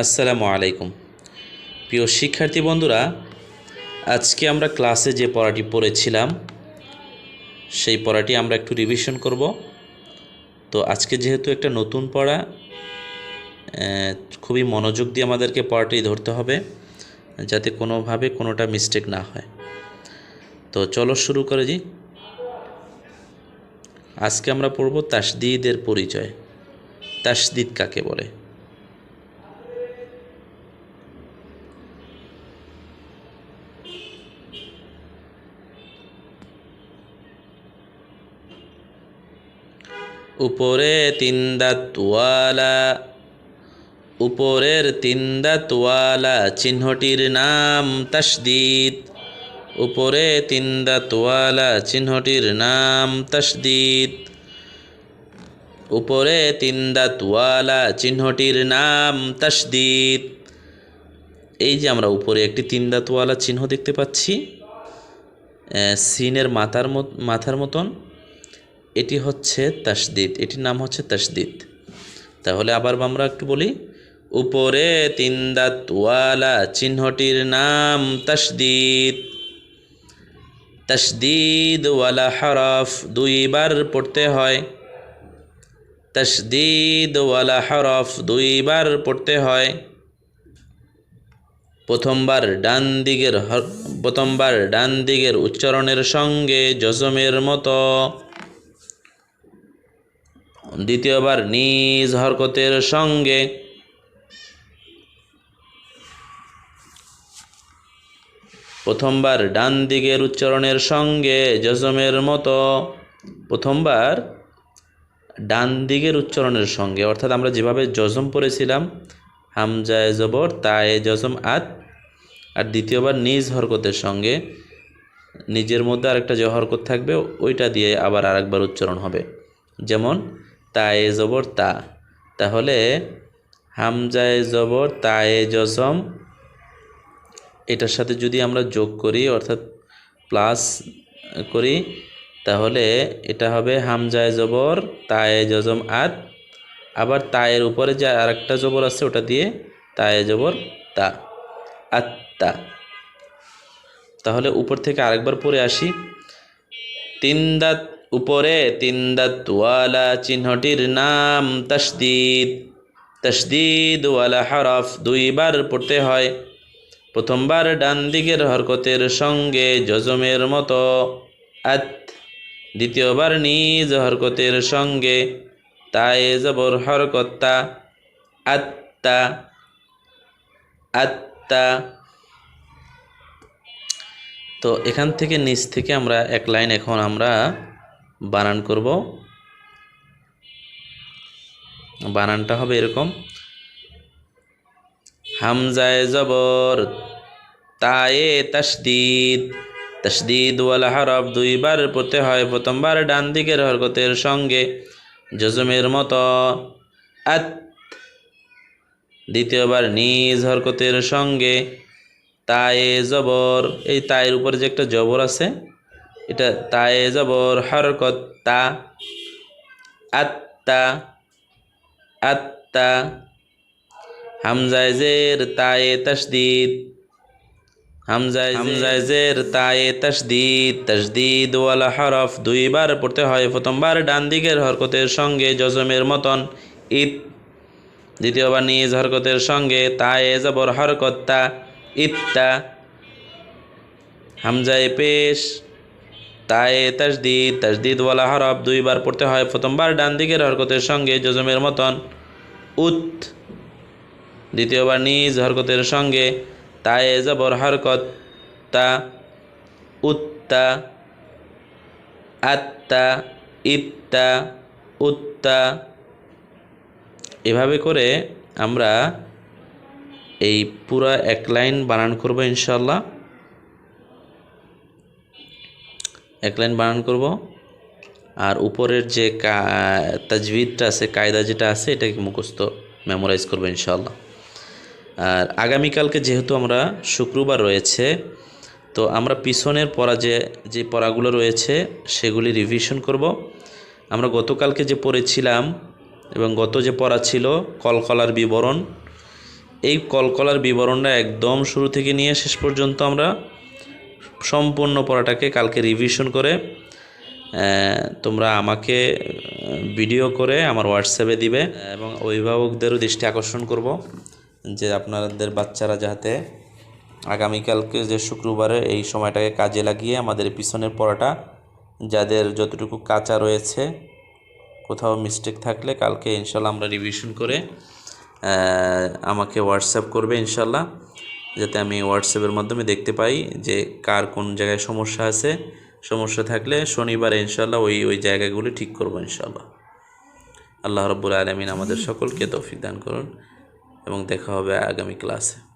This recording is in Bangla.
আসসালামু আলাইকুম। প্রিয় শিক্ষার্থী বন্ধুরা, আজকে আমরা ক্লাসে যে পড়াটি পড়েছিলাম, সেই পড়াটি আমরা একটু রিভিশন করব। তো আজকে যেহেতু একটা নতুন পড়া খুবই মনোযোগ দিয়ে আমাদেরকে পড়াটি ধরতে হবে, যাতে কোনোভাবে কোনোটা মিস্টেক না হয়। তো চলো শুরু করে দিই। আজকে আমরা পড়ব তাসদিদের পরিচয়। তাসদিদ কাকে বলে? উপরে তিন দাঁতওয়ালা উপরের তিন দাঁতওয়ালা চিহ্নটির নাম তাসদিদ। উপরে তিন দাঁতওয়ালা চিহ্নটির নাম তাসদিদ। উপরে তিন দাঁতওয়ালা চিহ্নটির নাম তাসদিদ। এই যে আমরা উপরে একটি তিন দাঁতওয়ালা চিহ্ন দেখতে পাচ্ছি। সিনের মাথার মাথার মতন। এটি হচ্ছে তাসদিদ, এটির নাম হচ্ছে তাসদিদ। তাহলে আবার আমরা একটু বলি, উপরে তিন দাঁতওয়ালা চিহ্নটির নাম তাসদিদ। তসদিদ ওয়ালা হরফ দুইবার পড়তে হয়। তসদিদ ওয়ালা হরফ দুইবার পড়তে হয়। প্রথমবার ডান দিকের প্রথমবার ডান দিকের উচ্চারণের সঙ্গে জজমের মতো। দ্বিতীয়বার নিজ হরকতের সঙ্গে প্রথমবার ডান দিকের উচ্চারণের সঙ্গে জজমের মতো প্রথমবার ডান দিকের উচ্চারণের সঙ্গে, অর্থাৎ আমরা যেভাবে জজম পড়েছিলাম হামজায় জবর তায়ে জজম আত, আর দ্বিতীয়বার নিজ হরকতের সঙ্গে, নিজের মধ্যে আরেকটা যে হরকত থাকবে, ওইটা দিয়ে আবার আরেকবার উচ্চারণ হবে। যেমন তায়ে জবর তা। তাহলে হামজায় জবর, তায়ে জজম, এটার সাথে যদি আমরা যোগ করি, অর্থাৎ প্লাস করি, তাহলে এটা হবে হামজায় জবর, তায়ে জজম আত আবার তায়ের উপরে যে আরেকটা জবর আছে, ওটা দিয়ে তায়ে জবর তা আত্তা তাহলে উপর থেকে আরেকবার পরে আসি। তিন দাঁত উপরে তিন দাঁতওয়ালা চিহ্নটির নাম তসদিদ। তসদিদ ওয়ালা হরফ দুইবার পড়তে হয়। প্রথমবার ডান দিকের হরকতের সঙ্গে জজমের মতো। আত। দ্বিতীয়বার নিজ হরকতের সঙ্গে তায়ে জবর হরকত্তা আত্তা। আত্তা। তো এখান থেকে নিচ থেকে আমরা এক লাইন এখন আমরা বানান করব। বানানটা হবে এরকম। হামজায় জবর, তায়ে তসদিদ তসদিদ ওয়ালা হরফ দুইবার পড়তে হয় প্রথমবার ডান দিকের হরকতের সঙ্গে। জজমের মতো। আত দ্বিতীয়বার নিজ হরকতের সঙ্গে। তায়ে জবর, এই তায়ের উপরে যে একটা জবর আছে এটা তায়ে জবর হরকত তা। আত্তা আত্তা। হামজায় জের, তায়ে তসদিদ হামজায় হামজায় জের, তায়ে তসদিদ তসদিদ ওয়ালা হরফ দুইবার পড়তে হয়। প্রথমবার ডান দিকের হরকতের সঙ্গে জজমের মতন। ইত। দ্বিতীয়বার নিজ হরকতের সঙ্গে তায়ে জবর হরকত্তা ইত্তা। হামজায় পেশ। তায়ে তসদিদ ওয়ালা হরফ দুইবার পড়তে হয় প্রথমবার ডান দিকের হরকতের সঙ্গে জজমের মতন। উত। দ্বিতীয়বার নিজ হরকতের সঙ্গে। তায়ে জবর হরকত। তা। উত্তা। আত্তা। ইত্তা। উত্তা। এভাবে করে আমরা এই পুরা এক লাইন বানান করব ইনশাল্লাহ এক লাইন বানান করব। আর উপরের যে তাজবিদটা আছে, কায়দা যেটা আছে, এটাকে মুখস্থ মেমোরাইজ করব ইনশাল্লাহ আর আগামীকালকে যেহেতু আমরা শুক্রবার রয়েছে, তো আমরা পিছনের পড়া যে যে পড়াগুলো রয়েছে, সেগুলি রিভিশন করব। আমরা গতকালকে যে পড়েছিলাম এবং গত যে পড়া ছিল, কলকলার বিবরণ, এই কলকলার বিবরণটা একদম শুরু থেকে নিয়ে শেষ পর্যন্ত আমরা সম্পূর্ণ পড়াটাকে কালকে রিভিশন করে তোমরা আমাকে ভিডিও করে আমার হোয়াটসঅ্যাপে দিবে। এবং অভিভাবকদেরও দৃষ্টি আকর্ষণ করব যে আপনাদের বাচ্চারা যাতে আগামীকালকে যে শুক্রবারে এই সময়টাকে কাজে লাগিয়ে আমাদের পিছনের পড়াটা, যাদের যতটুকু কাঁচা রয়েছে, কোথাও মিস্টেক থাকলে কালকে ইনশাল্লাহ আমরা রিভিশন করে আমাকে হোয়াটসঅ্যাপ করবে ইনশাল্লাহ। যাতে আমি হোয়াটসঅ্যাপের মাধ্যমে দেখতে পাই যে কার কোন জায়গায় সমস্যা আছে। সমস্যা থাকলে শনিবার ইনশাল্লাহ ওই ওই জায়গাগুলি ঠিক করব ইনশাল্লাহ আল্লাহ রব্বুল আলমিন আমাদের সকলকে তৌফিক দান করুন এবং দেখা হবে আগামী ক্লাসে।